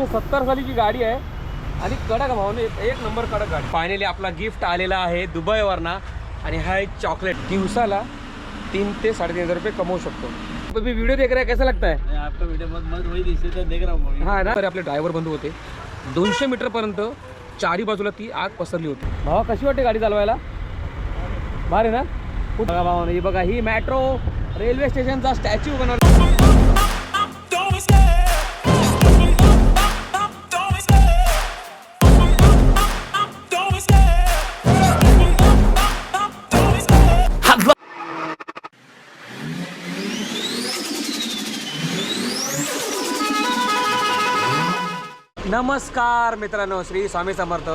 एकोणीसशे सत्तर सालीची गाडी आहे. आणि कडक भावने एक नंबर कडक गाडी. फायनली आपला गिफ्ट आलेला आहे दुबईवरना. आणि हा एक चॉकलेट दिवसाला तीन ते साडेतीन हजार रुपये कमवू शकतो. तुम्ही व्हिडिओ देख रहे हैं कैसा लगता है? आपका वीडियो मत मत वही दिसते तो देख रहा हूँ मैं हा ना? तर आपले ड्रायव्हर बंधू होते. दोनशे मीटरपर्यंत चारी बाजूला ती आग पसरली होती. भावा कशी वाटते गाडी चालवायला? भारी ना? बघा भावा ही बघा ही मेट्रो रेल्वे स्टेशनचा स्टॅच्यू बनवला. नमस्कार मित्रांनो श्री स्वामी समर्थ.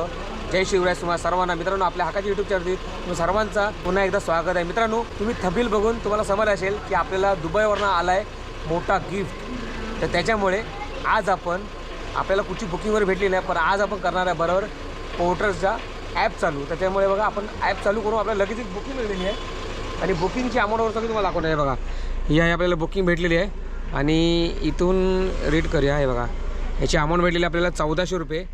जय शिवराय तुम्हाला सर्वांना. मित्रांनो आपल्या हकाच्या युट्यूब चॅनलवरती सर्वांचा पुन्हा एकदा स्वागत आहे. मित्रांनो तुम्ही थबील बघून तुम्हाला समज असेल की आपल्याला दुबईवरनं आला आहे मोठा गिफ्ट तर त्याच्यामुळे आज आपण आपल्याला कुठची बुकिंगवर भेटली नाही पण आज आपण करणार आहे बरोबर पोर्टर्सचा ॲप चालू. त्याच्यामुळे बघा आपण ॲप चालू करून आपल्याला लगेच एक बुकिंग मिळलेली आहे. आणि बुकिंगची अमाऊंटवर सगळी तुम्हाला दाखवणार आहे बघा. ही आहे आपल्याला बुकिंग भेटलेली आहे. आणि इथून रीड करूया. हे बघा. ह्याची अमाऊंट भेटलेली आपल्याला चौदाशे रुपये.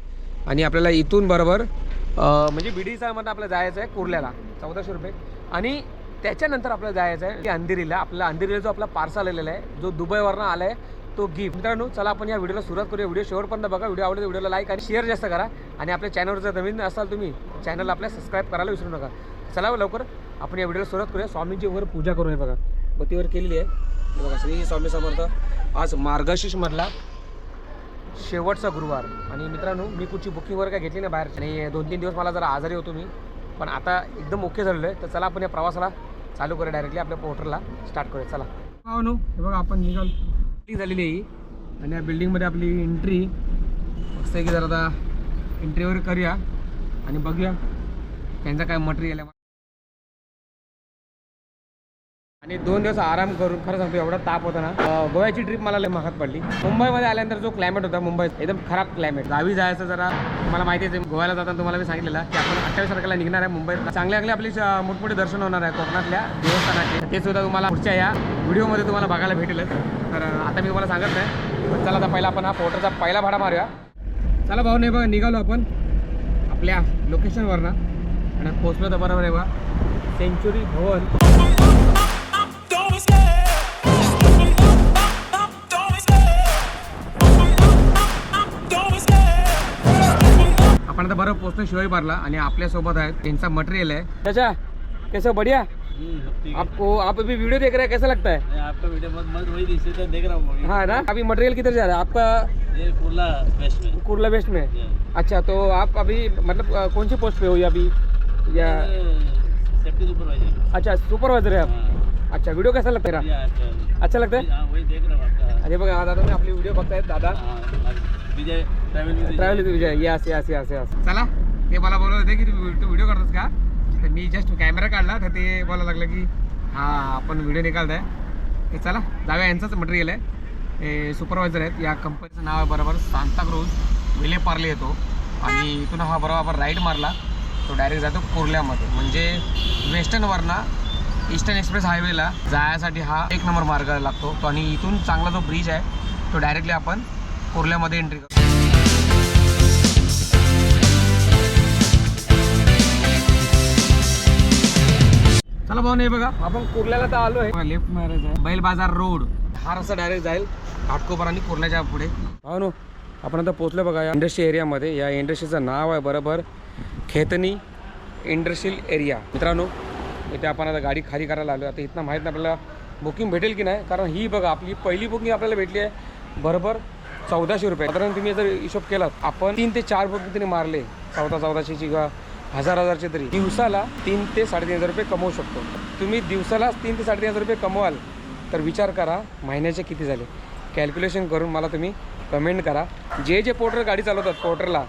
आणि आपल्याला इथून बरोबर म्हणजे बिडीचा बिडीसामध्ये आपल्याला जायचं आहे कुर्ल्याला चौदाशे रुपये. आणि त्याच्यानंतर आपल्याला जायचं आहे अंधेरीला. आपला अंधेरीला जो आपला पार्सल आलेला आहे जो दुबईवरनं आला आहे तो गिफ्ट मित्रांनो चला आपण या व्हिडिओला सुरुवात करूया. व्हिडिओ शेवटपर्यंत बघा. व्हिडिओ आवडला व्हिडिओला लाईक आणि शेअर जास्त करा. आणि आपल्या चॅनलवर जर नवीन असाल तुम्ही चॅनल आपल्या सबस्क्राईब करायला विसरू नका. चला हो लवकर आपण या व्हिडिओला सुरुवात करूया. स्वामींची वर पूजा करूया बघा. बतीवर केलेली आहे. बघा श्री स्वामी समर्थ. आज मार्गशीर्षमधला शेवटचा गुरुवार. आणि मित्रांनो मी कुठची बुकिंग वगैरे काय घेतली नाही बाहेर आणि दोन तीन दिवस मला जरा आजारी होतो मी. पण आता एकदम ओके झालेलो आहे तर चला आपण या प्रवासाला चालू करूया डायरेक्टली आपल्या पोर्टरला स्टार्ट करूया. चला. हो हे बघा आपण निघाल. बिल्डिंग झालेली आहे. आणि या बिल्डिंगमध्ये आपली एंट्री मस्त आहे की जरा आता एंट्रीवर करूया. आणि बघूया. त्यांचं काय मटेरियल आहे. आणि दोन दिवस आराम करून खरं सांगतो एवढा ताप होता ना गोव्याची ट्रिप मला महाग पडली. मुंबईमध्ये आल्यानंतर जो क्लायमेट होता मुंबईत एकदम खराब क्लायमेट गावी जायचं जरा तुम्हाला माहिती आहे गोव्याला जाताना तुम्हाला मी सांगितलेलं की आपण अठ्ठावीस तारखेला निघणार आहे मुंबईत. चांगले चांगले आपली मोठमोठे दर्शन होणार आहे कोकणातल्या देवस्थानाचे. ते सुद्धा तुम्हाला पुढच्या या व्हिडिओमध्ये तुम्हाला बघायला भेटेलच. तर आता मी तुम्हाला सांगत नाही. चला आता पहिला आपण हा फोटोचा पहिला भाडा मारूया. चला भाऊ नाही बघा निघालो आपण आपल्या लोकेशनवरनं आणि पोचलो तर बरोबर आहे बा सेंचुरी भवन आपण आता बरं पोचतो शिवाई पारला आणि आपल्यासोबत आहेत. त्यांचा मटेरियल है चाचा कैसा बढ़िया. आपको आप अभी वीडियो देख रहे हैं कैसा लगता है? आपका वीडियो मत मत वही दिसते तो देख रहा हूँ मैं हाँ ना? अभी मटेरियल किधर जा रहा है? आपका ये कुर्ला वेस्ट में। कुर्ला वेस्ट में? अच्छा तो आप अभी मतलब अ, कौन सी पोस्ट पे हो या अभी? या सेफ्टी सुपरवाइजर अच्छा सुपरवाइजर है आप? अच्छा वीडियो कैसा लगता है? अच्छा लगता है वही देख रहा आपका. अरे बघा दादा तुम्ही आपली व्हिडिओ बघतायत दादा. Vijay travel Vijay. Travel Vijay yes yes yes yes चला ते मला बोलत होते की तू तू व्हिडिओ करतोस का? तर मी जस्ट कॅमेरा काढला तर ते बोलायला लागलं की हा आपण व्हिडिओ निघालताय ते चला जाऊया. यांचंच मटेरियल आहे. हे सुपरवायझर आहेत. या कंपनीचं नाव आहे बरोबर सांताक्रूज विले पार्ले येतो. आणि इथून हा बरोबर आपण राईट मारला. तो डायरेक्ट जातो कुर्ल्यामध्ये. म्हणजे वेस्टर्नवरना ईस्टर्न एक्सप्रेस हायवेला जायसाठी हा एक नंबर मार्ग लागतो. तो आणि इथून चांगला जो ब्रिज आहे तो डायरेक्टली आपण कुर्ल्यामध्ये एंट्री करतो. चला भाऊ नाही बघा. आपण कुर्ल्याला तर आलो आहे लेफ्ट मारायचं आहे. बैल बाजार रोड हा रस्ता डायरेक्ट जाईल. घाटकोपर आणि कुर्ल्याच्या पुढे. भाऊ नो आपण आता पोहोचलो बघा या इंडस्ट्री एरियामध्ये या इंडस्ट्रीचं नाव आहे बरोबर खेतनी इंडस्ट्रियल एरिया मित्रांनो इथे आपण आता गाडी खाली करायला आलो आता इथनं माहीत नाही आपल्याला बुकिंग भेटेल की नाही कारण ही बघा आपली पहिली बुकिंग आपल्याला भेटली आहे. बरोबर चौदाशे रुपये. साधारण तुम्ही जर हिशोब केलात आपण तीन ते चार बुकिंग तरी मारले. चौदा चौदाशेची किंवा हजार हजारचे तरी. दिवसाला तीन ते साडेतीन हजार रुपये कमवू शकतो. तुम्ही दिवसाला तीन ते साडेतीन हजार रुपये कमवाल तर विचार करा महिन्याचे किती झाले. कॅल्क्युलेशन करून मला तुम्ही कमेंट करा. जे जे पोर्टर गाडी चालवतात पोर्टरला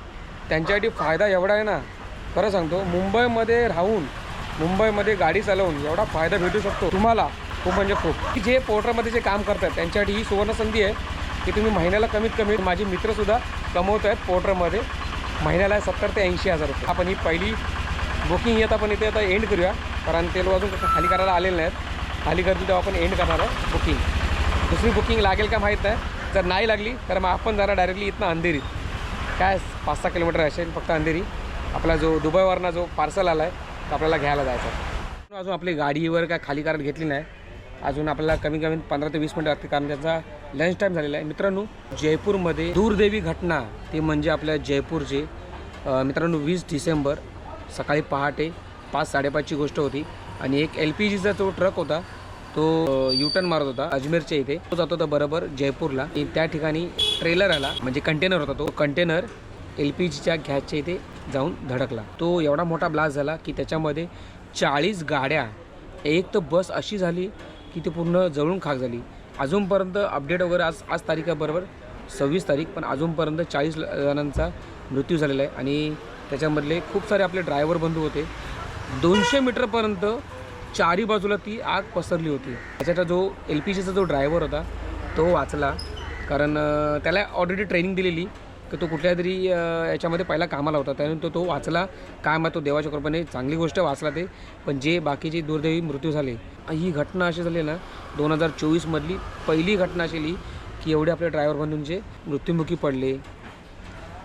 त्यांच्यासाठी फायदा एवढा आहे ना. खरं सांगतो मुंबईमध्ये राहून मुंबईमध्ये गाडी चालवून एवढा फायदा भेटू शकतो तुम्हाला खूप म्हणजे खूप. की जे पोर्टरमध्ये जे काम करतात त्यांच्यासाठी ही सुवर्ण संधी आहे की तुम्ही महिन्याला कमीत कमी माझे मित्रसुद्धा कमवत आहेत पोर्टरमध्ये महिन्याला सत्तर ते ऐंशी हजार रुपये. आपण ही पहिली बुकिंग येत आपण इथे आता एंड करूया कारण ते लोक अजून खाली करायला आलेले नाहीत. खाली करतील तेव्हा आपण एंड करणार आहे बुकिंग दुसरी बुकिंग लागेल का माहीत नाही. जर नाही लागली तर मग आपण जाणार डायरेक्टली इथनं अंधेरीत काय पाच सहा किलोमीटर असेल फक्त अंधेरी. आपला जो दुबईवरनं जो पार्सल आला आहे आपल्याला घ्यायला जायचं. अजून आपली गाडीवर काय खाली कारण घेतली नाही. अजून आपल्याला कमी कमी पंधरा ते वीस मिनिटं लागते कारण त्याचा लंच टाईम झालेला आहे. मित्रांनो जयपूरमध्ये दूरदैवी घटना ते म्हणजे आपल्या जयपूरचे मित्रांनो वीस डिसेंबर सकाळी पहाटे पाच साडेपाचची गोष्ट होती. आणि एक एल पी जीचा जो ट्रक होता तो युटर्न मारत होता अजमेरच्या इथे. तो जात होता बरोबर जयपूरला. त्या ठिकाणी ट्रेलर आला म्हणजे कंटेनर होता तो. कंटेनर एल पी जीच्या गॅसच्या इथे जाऊन धडकला. तो एवढा मोठा ब्लास्ट झाला की त्याच्यामध्ये चाळीस गाड्या एक तर बस अशी झाली की ती पूर्ण जळून खाक झाली. अजूनपर्यंत अपडेट वगैरे आज आज तारीख आहे बरोबर सव्वीस तारीख पण अजूनपर्यंत चाळीस जणांचा मृत्यू झालेला आहे. आणि त्याच्यामधले खूप सारे आपले ड्रायव्हर बंधू होते. दोनशे मीटरपर्यंत चारी बाजूला ती आग पसरली होती. त्याच्याचा जो एल पी जीचा जो ड्रायव्हर होता तो वाचला. कारण त्याला ऑलरेडी ट्रेनिंग दिलेली. तर तो कुठल्या तरी याच्यामध्ये पहिला कामाला होता. त्यानंतर तो वाचला. काय मग तो देवाच्या कृपेने चांगली गोष्ट वाचला ते. पण जे बाकीचे दुर्दैवी मृत्यू झाले ही घटना अशी झाली ना दोन हजार चोवीसमधली पहिली घटना अशी की एवढे आपले ड्रायव्हर बंधूंचे मृत्युमुखी पडले.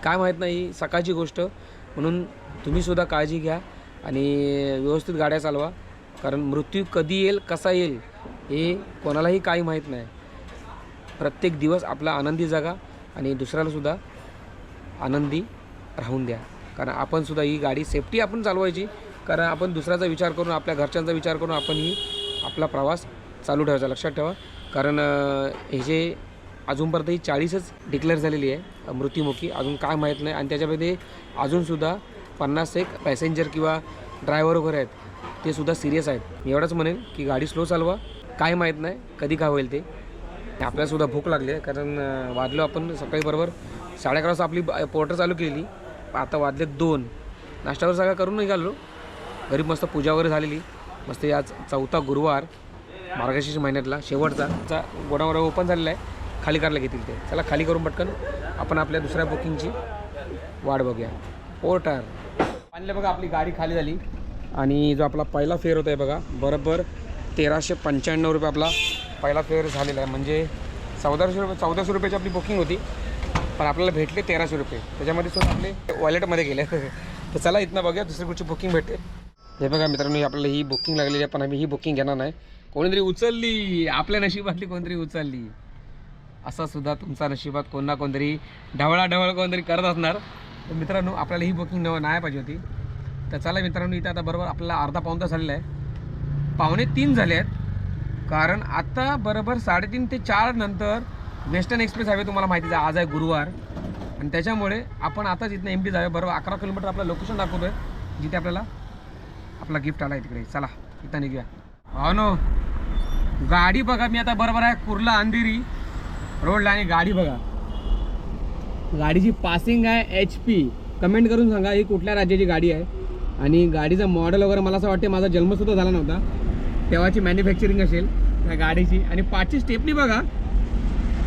काय माहीत नाही सकाळची गोष्ट. म्हणून तुम्हीसुद्धा काळजी घ्या आणि व्यवस्थित गाड्या चालवा. कारण मृत्यू कधी येईल कसा येईल हे कोणालाही काही माहीत नाही. प्रत्येक दिवस आपला आनंदी जगा आणि दुसऱ्यालासुद्धा आनंदी राहून द्या. कारण आपणसुद्धा ही गाडी सेफ्टी आपण चालवायची. कारण आपण दुसऱ्याचा विचार करून आपल्या घरच्यांचा विचार करून आपण ही आपला प्रवास चालू ठेवायचा. लक्षात ठेवा. कारण हे जे अजूनपर्यंत ही चाळीसच डिक्लेअर झालेली आहे मृत्युमुखी. अजून काय माहीत नाही. आणि त्याच्यामध्ये अजूनसुद्धा पन्नास एक पॅसेंजर किंवा ड्रायव्हर वगैरे आहेत ते सुद्धा सिरियस आहेत. मी एवढंच म्हणेन की गाडी स्लो चालवा. काय माहीत नाही कधी काय होईल ते. आपल्यालासुद्धा भूक लागली आहे. कारण वाजलो आपण सकाळी बरोबर. साडे अकरा वाजता आपली पोर्टर चालू केली. आता वाजले दोन. नाश्त्यावर सगळं करून निघालो घरी मस्त पूजा वगैरे झालेली. मस्त आज चौथा गुरुवार मार्गशीर्ष महिन्यातला शेवटचा. चा गोडावर ओपन झालेला आहे. खाली करायला घेतील ते. चला खाली करून पटकन आपण आपल्या दुसऱ्या बुकिंगची वाट बघूया. पोर्टर. आणलं बघा आपली गाडी खाली झाली. आणि जो आपला पहिला फेअर होता आहे बघा बरोबर तेराशे पंच्याण्णव रुपये आपला पहिला फेअर झालेला आहे. म्हणजे चौदाशे रुपये चौदाशे रुपयाची आपली बुकिंग होती. पण आपल्याला भेटले तेराशे रुपये. त्याच्यामध्ये सुद्धा आपले वॉलेटमध्ये गेले. तर चला इथनं बघूया दुसरी कुठची बुकिंग भेटते. हे बघा मित्रांनो ही आपल्याला ही बुकिंग लागलेली आहे पण आम्ही ही बुकिंग घेणार नाही. कोणीतरी उचलली. आपल्या नशिबातली कोणतरी उचलली. असा सुद्धा तुमचा नशिबात कोण ना कोणतरी ढवळाढवळ कोणतरी करत असणार. तर मित्रांनो आपल्याला ही बुकिंग नव नाही पाहिजे होती. तर चला मित्रांनो इथं आता बरोबर आपल्याला अर्धा पाऊन तास झालेला आहे. पावणे तीन झाले आहेत. कारण आता बरोबर साडेतीन ते चार नंतर वेस्टर्न एक्सप्रेस हायवे तुम्हाला माहितीच आहे आज आहे गुरुवार. आणि त्याच्यामुळे आपण आताच इथनं एम पी जाऊया बरोबर अकरा किलोमीटर आपलं लोकेशन दाखवतो आहे जिथे आपल्याला आपला गिफ्ट आला आहे तिकडे. चला इथं निघूया. हो नो गाडी बघा मी आता बरोबर आहे कुर्ला अंधेरी रोडला आणि गाडी बघा. गाडीची पासिंग आहे एच पी कमेंट करून सांगा ही कुठल्या राज्याची गाडी आहे. आणि गाडीचं मॉडेल वगैरे मला असं वाटते माझा जन्मसुद्धा झाला नव्हता. तेव्हाची मॅन्युफॅक्चरिंग असेल त्या गाडीची. आणि पाचची स्टेपनी बघा.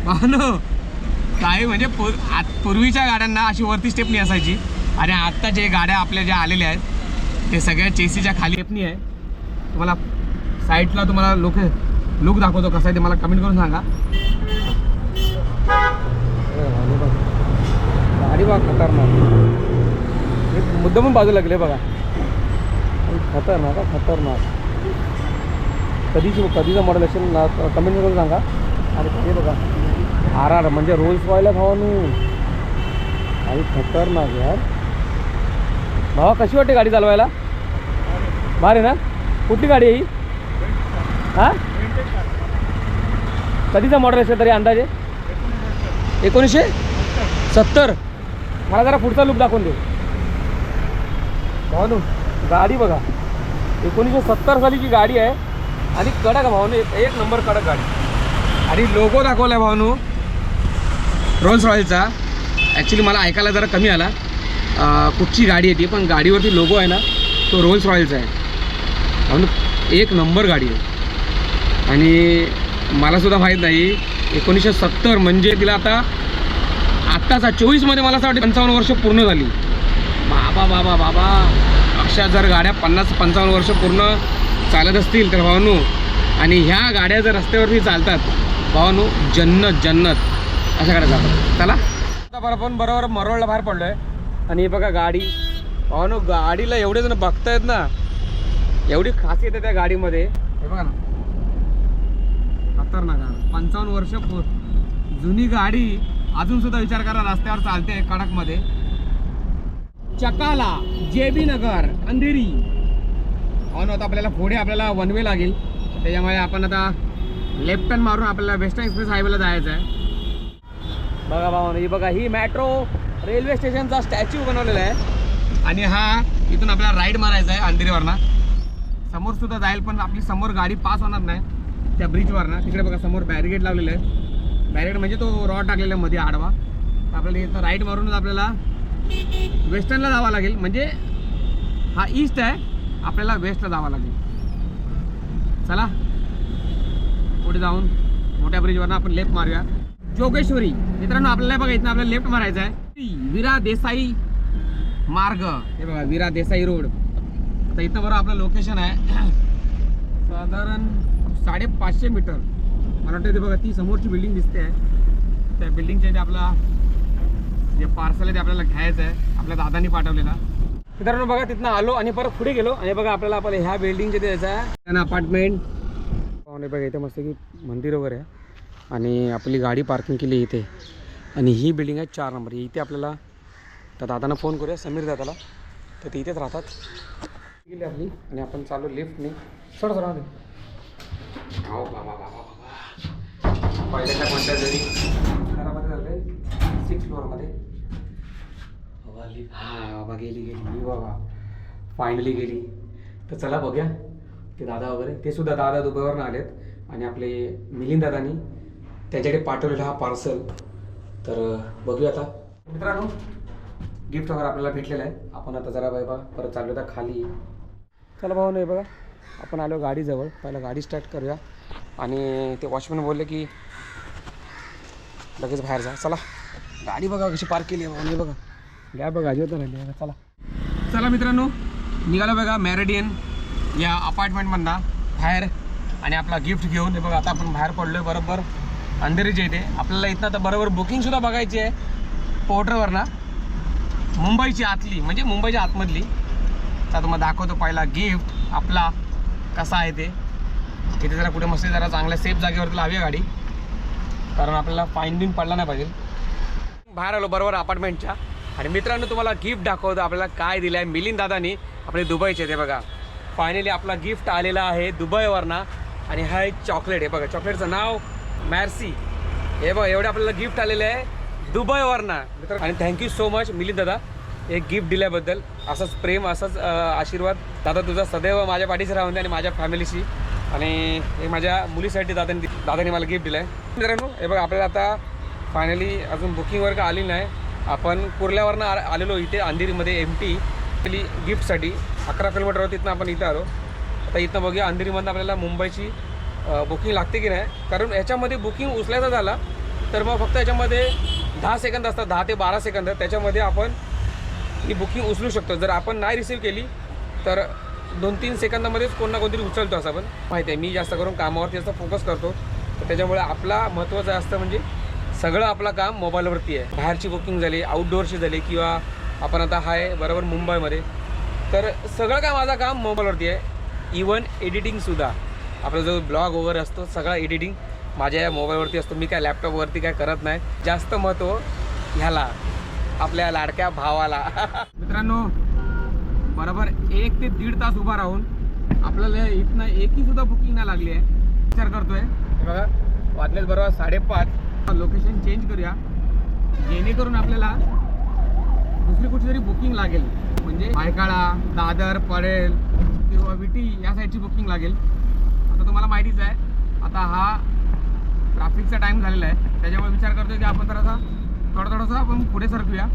पाहनो काय म्हणजे पूर आत- पूर्वीच्या गाड्यांना अशी वरती स्टेपनी असायची. आणि आत्ता जे गाड्या आपल्या ज्या आलेल्या आहेत ते सगळ्या चेसीच्या खाली स्टेपनी आहे. तुम्हाला साईडला तुम्हाला लोक लुक दाखवतो कसा आहे ते मला कमेंट करून सांगा. गाडी बघा खतरनाक. एक पण बाजू लागले बघा. खतरनाक खतरनाक. कधीच कधीचं मॉडेल असेल ना कमेंट करून सांगा. आणि हे बघा. आर आर म्हणजे रोल्स रॉयल भावानू आणि खतरनाक यार. भावा कशी वाटते गाडी चालवायला? भारी ना? कुठली गाडी आहे ही? हां? कधीचा मॉडेल असेल तरी अंदाजे? एकोणीसशे? सत्तर. मला जरा पुढचा लुक दाखवून दे. भावानू गाडी बघा. एकोणीसशे सत्तर सालीची गाडी आहे. आणि कडक भावानू एक एक नंबर कडक गाडी. आणि लोगो दाखवला आहे भावानू. रोल्स रॉयलचा ॲक्च्युली मला ऐकायला जरा कमी आला. कुठची गाडी आहे ती पण गाडीवरती लोगो आहे ना तो रोल्स रॉयलचा आहे. म्हणून एक नंबर गाडी आहे. आणि मलासुद्धा माहीत नाही एकोणीसशे सत्तर म्हणजे तिला आता आत्ताचा चोवीसमध्ये मला असं वाटतं पंचावन्न वर्ष पूर्ण झाली. बाबा बाबा बाबा. अशा जर गाड्या पन्नास पंचावन्न वर्ष पूर्ण चालत असतील तर भावानू आणि ह्या गाड्या जर रस्त्यावरती चालतात भावानू जन्नत जन्नत. अशा करायचं आपण चला. आता बरं आपण बरोबर मरोळला बाहेर पडलोय. आणि बघा गाडी. अहो गाडीला एवढे जण बघतायत ना. एवढी खासियत आहे त्या गाडीमध्ये. हे बघा ना. खतरनाक पंचावन्न वर्ष जुनी गाडी अजून सुद्धा विचार करा रस्त्यावर चालते कडकमध्ये. चकाला जे बी नगर अंधेरी. हो ना आता आपल्याला पुढे आपल्याला वन वे लागेल. त्याच्यामुळे आपण आता लेफ्ट टर्न मारून आपल्याला वेस्टर्न एक्सप्रेस हायवेला जायचं आहे. बघा भावा ही बघा ही मेट्रो रेल्वे स्टेशनचा स्टॅच्यू बनवलेला आहे. आणि हा इथून आपल्याला राईड मारायचा आहे अंधेरीवरनं. समोर सुद्धा जाईल पण आपली समोर गाडी पास होणार नाही त्या ब्रिजवरनं तिकडे बघा समोर बॅरिगेट लावलेलं आहे. बॅरिगेट म्हणजे तो रॉड टाकलेला आहे मध्ये आडवा. तर आपल्याला इथं राईट मारूनच आपल्याला वेस्टर्नला जावं लागेल. म्हणजे हा ईस्ट आहे आपल्याला वेस्टला जावं लागेल. चला पुढे जाऊन मोठ्या ब्रिजवरनं आपण लेफ्ट मारूया. जोगेश्वरी. मित्रांनो आपल्याला बघा इथं आपल्याला लेफ्ट मारायचं आहे. विरा देसाई मार्ग. हे बघा विरा देसाई रोड. आता इथं बरोबर आपलं लोकेशन आहे. साधारण साडेपाचशे मीटर. मला वाटतं ते बघा ती समोरची बिल्डिंग दिसते आहे. त्या बिल्डिंगच्या इथे आपला जे पार्सल आहे ते आपल्याला घ्यायचं आहे. आपल्या दादानी पाठवलेला. मित्रांनो बघा तिथनं आलो आणि परत पुढे गेलो. आणि बघा आपल्याला आपल्या ह्या बिल्डिंगच्या इथे जायचं आहे. अपार्टमेंट पाहुणे बघा इथे मस्त की मंदिर वगैरे आहे. आणि आपली गाडी पार्किंग केली इथे. आणि ही बिल्डिंग आहे चार नंबर. इथे आपल्याला तर दादांना फोन करूया समीर दादाला. तर ते इथेच राहतात. गेली आपली आणि आपण चालू लिफ्टने. सोड सोडा हो बाबा बाबा बाबा पहिल्याच्या कोणत्या जरी घरामध्ये सिक्स फ्लोअरमध्ये हां बाबा गेली गेली. मी बाबा. फायनली गेली. तर चला बघूया. ते दादा वगैरे ते सुद्धा दादा दुबईवरून आलेत. आणि आपले मिलिंद दादानी त्याच्याकडे पाठवलेला हा पार्सल तर बघूया आता. मित्रांनो गिफ्ट वगैरे आपल्याला भेटलेलं आहे. आपण आता जरा बाबा परत चाललो होता खाली. चला भाऊ नाही बघा. आपण आलो गाडीजवळ. पहिला गाडी स्टार्ट करूया. आणि ते वॉचमॅन बोलले की लगेच बाहेर जा. चला. गाडी बघा कशी पार्क केली आहे भाऊ बघा. घ्या बघा अजिबात राहिली आहे. चला. चला मित्रांनो निघालो बघा मॅरेडियन या अपार्टमेंटमधना बाहेर. आणि आपला गिफ्ट घेऊन हे बघा आता आपण बाहेर पडलो आहे बरोबर. अंधेरीच्या इथे. आपल्याला इथं आता बरोबर बुकिंगसुद्धा बघायची आहे. पोर्टरवरनं मुंबईची आतली म्हणजे मुंबईच्या आतमधली. तर तुम्हाला दाखवतो पहिला गिफ्ट आपला. कसा आहे ते. इथे जरा कुठे मस्त जरा चांगल्या सेफ जागेवर तुला हवी गाडी. कारण आपल्याला फाईन बिन पडला नाही पाहिजे. बाहेर आलो बरोबर अपार्टमेंटच्या आणि मित्रांनो तुम्हाला गिफ्ट दाखवतो. आपल्याला काय दिलं आहे मिलिंद दादानी. आपले दुबईचे ते बघा. फायनली आपला गिफ्ट आलेला आहे दुबईवरनं. आणि हा एक चॉकलेट आहे. बघा चॉकलेटचं नाव मॅर्सी. हे बघा एवढं आपल्याला गिफ्ट आलेलं आहे. दुबईवरनं. मित्र आणि थँक्यू सो मच मिलिंद दादा. एक गिफ्ट दिल्याबद्दल. असंच प्रेम असंच आशीर्वाद. दादा तुझा सदैव माझ्या पाठीशी राहून दे आणि माझ्या फॅमिलीशी आणि हे माझ्या मुलीसाठी दादांनी दादाने मला गिफ्ट दिलं आहे मित्रांनो हे बघा आपल्याला आता फायनली अजून बुकिंगवर का आली नाही. आपण कुर्ल्यावरनं आ आलेलो इथे अंधेरीमध्ये एम टी गिफ्टसाठी अकरा किलोमीटरवर तिथनं आपण इथं आलो. आता इथनं बघूया अंधेरीमधनं आपल्याला मुंबईची बुकिंग लागते की नाही? कारण याच्यामध्ये बुकिंग उचलायचा झाला तर मग फक्त याच्यामध्ये दहा सेकंद असतात दहा ते बारा सेकंद त्याच्यामध्ये आपण ही बुकिंग उचलू शकतो. जर आपण नाही रिसीव केली तर दोन तीन सेकंदामध्येच कोण ना कोणतरी उचलतो असं आपण माहिती आहे. मी जास्त करून कामावरती जास्त फोकस करतो. तर त्याच्यामुळे आपला महत्त्वाचं असतं म्हणजे सगळं आपलं काम मोबाईलवरती आहे. बाहेरची बुकिंग झाली आउटडोअरची झाली किंवा आपण आता आहे बरोबर मुंबईमध्ये तर सगळं काम माझं काम मोबाईलवरती आहे. इवन एडिटिंगसुद्धा आपला जो ब्लॉग वगैरे असतो सगळा एडिटिंग माझ्या या मोबाईलवरती असतो. मी काय लॅपटॉपवरती काय करत नाही. जास्त महत्त्व ह्याला आपल्या लाडक्या भावाला. मित्रांनो बरोबर एक ते दीड तास उभा राहून आपल्याला इथनं एकही सुद्धा बुकिंग नाही लागली आहे. विचार करतोय. बघा वाटलेच बरोबर साडेपाच. लोकेशन चेंज करूया. जेणेकरून आपल्याला दुसरी कुठली तरी बुकिंग लागेल. म्हणजे भायकाळा दादर पडेल किंवा विटी या साईडची बुकिंग लागेल. आता तुम्हाला माहितीच आहे आता हा ट्रॅफिकचा टाईम झालेला आहे त्याच्यामुळे विचार करतोय की आपण थोडासा थोडं थोडंसं आपण पुढे सरकूया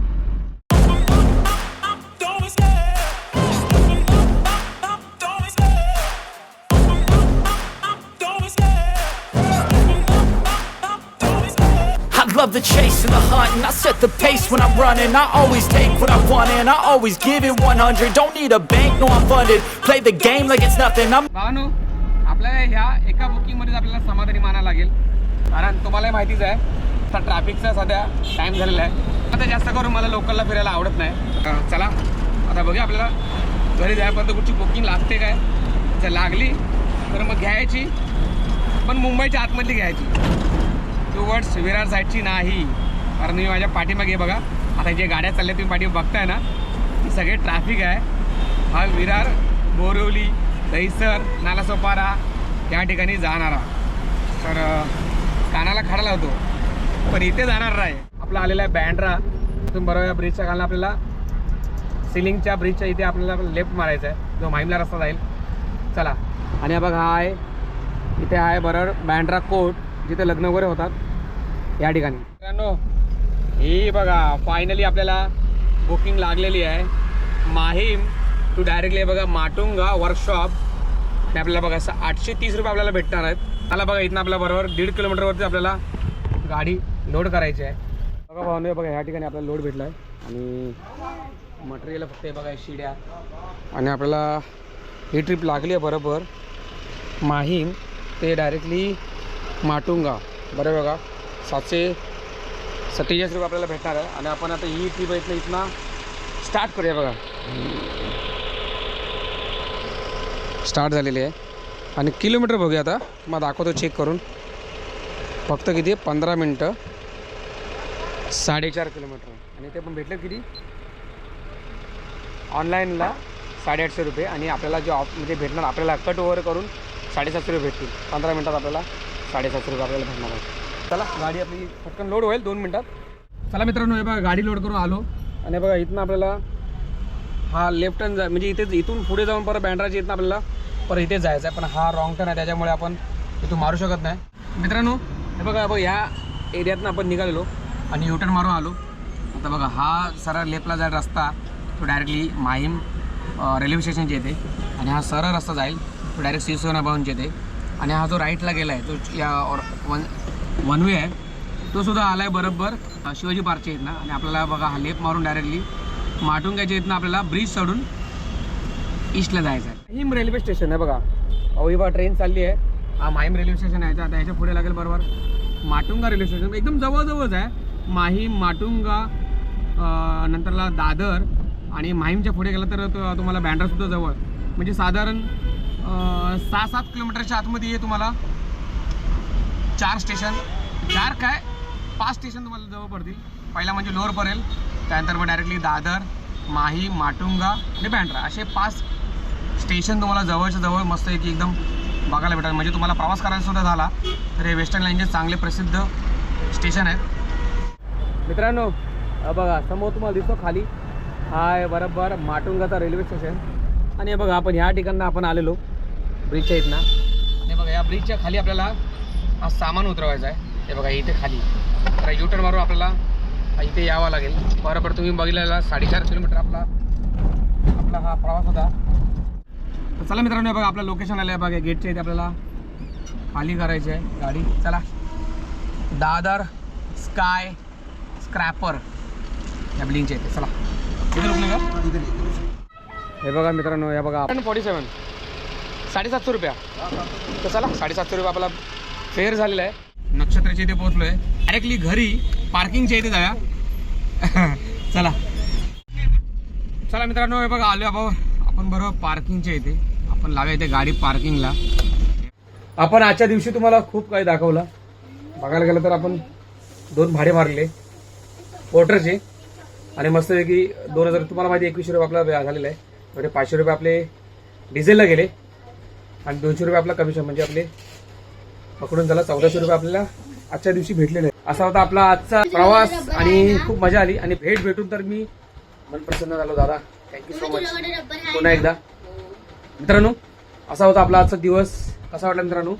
love the chase and the hunt and I set the pace when I'm running I always take what I want and I always give it 100 Don't need a bank, no I'm funded Play the game like it's nothing I'm आपल्याला ह्या एका बुकिंगमध्येच आपल्याला समाधानी माना लागेल. कारण तुम्हाला माहितीच आहे आता ट्रॅफिकचा सध्या टाईम झालेला आहे. आता जास्त करून मला लोकलला फिरायला आवडत नाही. चला आता बघूया आपल्याला घरी जायपर्यंत कुठची बुकिंग लागते काय. जर लागली तर मग घ्यायची पण मुंबईच्या आतमधली घ्यायची. टुवर्ड्स विरार साईडची नाही. कारण मी माझ्या पाठीमागे बघा. आता जे गाड्या चालल्या तुम्ही पाठी बघताय ना ती सगळे ट्रॅफिक आहे. हा विरार बोरिवली दहीसर नालासोपारा या ठिकाणी जाणारा. तर कानाला खडा लावतो. पण इथे जाणार नाही. आपला आलेला आहे बँड्रा. तिथून बरोबर या ब्रिजच्या खालनं आपल्याला सिलिंगच्या ब्रिजच्या इथे आपल्याला लेफ्ट मारायचा आहे जो माहीमला रस्ता जाईल. चला. आणि बघा हा आहे. इथे आहे बरोबर बँड्रा कोर्ट जिथे लग्न वगैरे होतात. या ठिकाणी. मित्रांनो ही बघा फायनली आपल्याला बुकिंग लागलेली आहे. माहीम टू डायरेक्टली बघा माटुंगा वर्कशॉप आणि आपल्याला बघा असं आठशे तीस रुपये आपल्याला भेटणार आहेत. मला बघा इथनं आपल्या बरोबर दीड किलोमीटरवरती आपल्याला गाडी लोड करायची आहे. बघा भावने बघा ह्या ठिकाणी आपल्याला लोड भेटला आहे आणि मटेरियल फक्त हे बघा शिड्या. आणि आपल्याला ही ट्रिप लागली आहे बरोबर. माहीम ते डायरेक्टली माटुंगा. बरं बघा सातशे सत्तेचाळीस रुपये आपल्याला भेटणार आहे. आणि आपण आता ही ट्रीप इथनं इथनं स्टार्ट करूया बघा. स्टार्ट झालेली आहे. आणि किलोमीटर बघूया आता. मग दाखवतो चेक करून. फक्त किती आहे? पंधरा मिनटं. साडेचार किलोमीटर आणि ते पण भेटलं किती? ऑनलाईनला साडेआठशे रुपये. आणि आपल्याला जे ऑफ म्हणजे भेटणार आपल्याला कट ओव्हर करून साडेसातशे रुपये भेटतील. पंधरा मिनटात आपल्याला साडेसातशे रुपये आपल्याला भेटणार आहे चला गाडी आपली पटकन लोड होईल. दोन मिनटात. चला मित्रांनो हे बघा गाडी लोड करून आलो. आणि बघा इथनं आपल्याला हा लेफ्ट टर्न जा म्हणजे इथे इथून पुढे जाऊन परत बँड्राच्या इथनं आपल्याला परत इथे जायचं आहे. पण हा रॉंग टर्न आहे त्याच्यामुळे आपण इथून मारू शकत नाही. मित्रांनो हे बघा बघ ह्या एरियातनं आपण निघालेलो आणि युटर्न मारून आलो. आता बघा हा सरळ लेफ्टला जाईल रस्ता. तो डायरेक्टली माहीम रेल्वे स्टेशनचे येते आणि हा सरळ रस्ता जाईल. तो डायरेक्ट शिवसेना भवनच्या येते आणि हा जो राईटला गेला आहे तो या वन वन वे आहे. तो सुद्धा आला आहे बरोबर शिवाजी पार्कच्या इथनं. आणि आपल्याला बघा हा लेफ्ट मारून डायरेक्टली माटुंग्याच्या इथनं आपल्याला ब्रिज चढून ईस्टला जायचं आहे माहीम रेल्वे स्टेशन आहे बघा. बघा ट्रेन चालली आहे. हा माहीम रेल्वे स्टेशन आहे. आता ह्याच्या पुढे लागेल बरोबर. Matunga railway station. एकदम जवळजवळच आहे. माहीम माटुंगा नंतरला दादर आणि माहीमच्या पुढे गेलं तर तुम्हाला बँड्रासुद्धा जवळ. म्हणजे साधारण सहा सात किलोमीटरच्या आतमध्ये आहे तुम्हाला. चार स्टेशन. चार काय? पाच स्टेशन तुम्हाला जवळ पडतील. पहिला म्हणजे लोअर परेल. त्यानंतर मग डायरेक्टली दादर माही माटुंगा आणि बँड्रा. असे पाच स्टेशन तुम्हाला जवळच्या जवळ मस्त की एकदम बघायला भेटाल म्हणजे तुम्हाला प्रवास करायला सुद्धा झाला तर हे वेस्टर्न लाईनचे चांगले प्रसिद्ध स्टेशन आहेत. मित्रांनो बघा समोर तुम्हाला दिसतो खाली. हा आहे बरोबर माटुंगाचा रेल्वे स्टेशन आणि बघा आपण ह्या ठिकाणं आपण आलेलो ब्रिजच्या इथनं. आणि बघा या ब्रिजच्या खाली आपल्याला हा सामान उतरवायचा आहे. हे बघा इथे खाली. तर युटर्न मारून आपल्याला. इथे यावं लागेल. बरोबर तुम्ही बघितलेला साडेचार किलोमीटर आपला आपला हा प्रवास होता. तर चला मित्रांनो हे बघा आपलं लोकेशन आलं आहे बघा गेटच्या इथे आपल्याला खाली करायची आहे गाडी. चला. दादर स्काय स्क्रॅपर या बिल्डिंगच्या इथे. चला. इथे हे बघा मित्रांनो या बघा. फोर्टी सेवन साडेसातशे रुपया. तर चला साडेसातशे रुपये आपला फेअर झालेला आहे. नक्षत्राच्या इथे पोहोचलोय. डायरेक्टली घरी पार्किंगच्या इथे जाऊया. चला. चला मित्रांनो हे बघा आलो आपण. आपण बरोबर पार्किंगच्या इथे. आपण लावूया इथे गाडी पार्किंगला आपण आजच्या दिवशी तुम्हाला खूप काही दाखवलं. बघायला गेलं तर आपण दोन भाडे मारले. वॉटरचे आणि मस्तपैकी दोन हजार तुम्हाला माहिती एकवीसशे रुपये आपला झालेला आहे. म्हणजे पाचशे रुपये आपले डिझेलला गेले. आणि दोनशे रुपये आपला कमिशन म्हणजे आपले पकडून झाला चौदाशे रुपये आपल्याला आजच्या दिवशी भेटलेले आहेत. असा होता आपला आजचा प्रवास आणि खूप मजा आली. आणि भेट भेटून तर मी मन प्रसन्न झालो दादा. थँक्यू सो मच पुन्हा एकदा. मित्रांनो असा होता आपला आजचा दिवस. कसा वाटला मित्रांनो?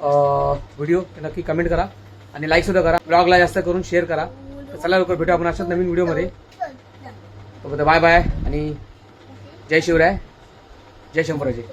व्हिडिओ नक्की कमेंट करा आणि लाईक सुद्धा करा. ब्लॉगला जास्त करून शेअर करा. तर चला लवकर भेटू आपण अशाच नवीन व्हिडिओमध्ये तोपर्यंत बाय बाय आणि जय शिवराय. जय शंभराजे.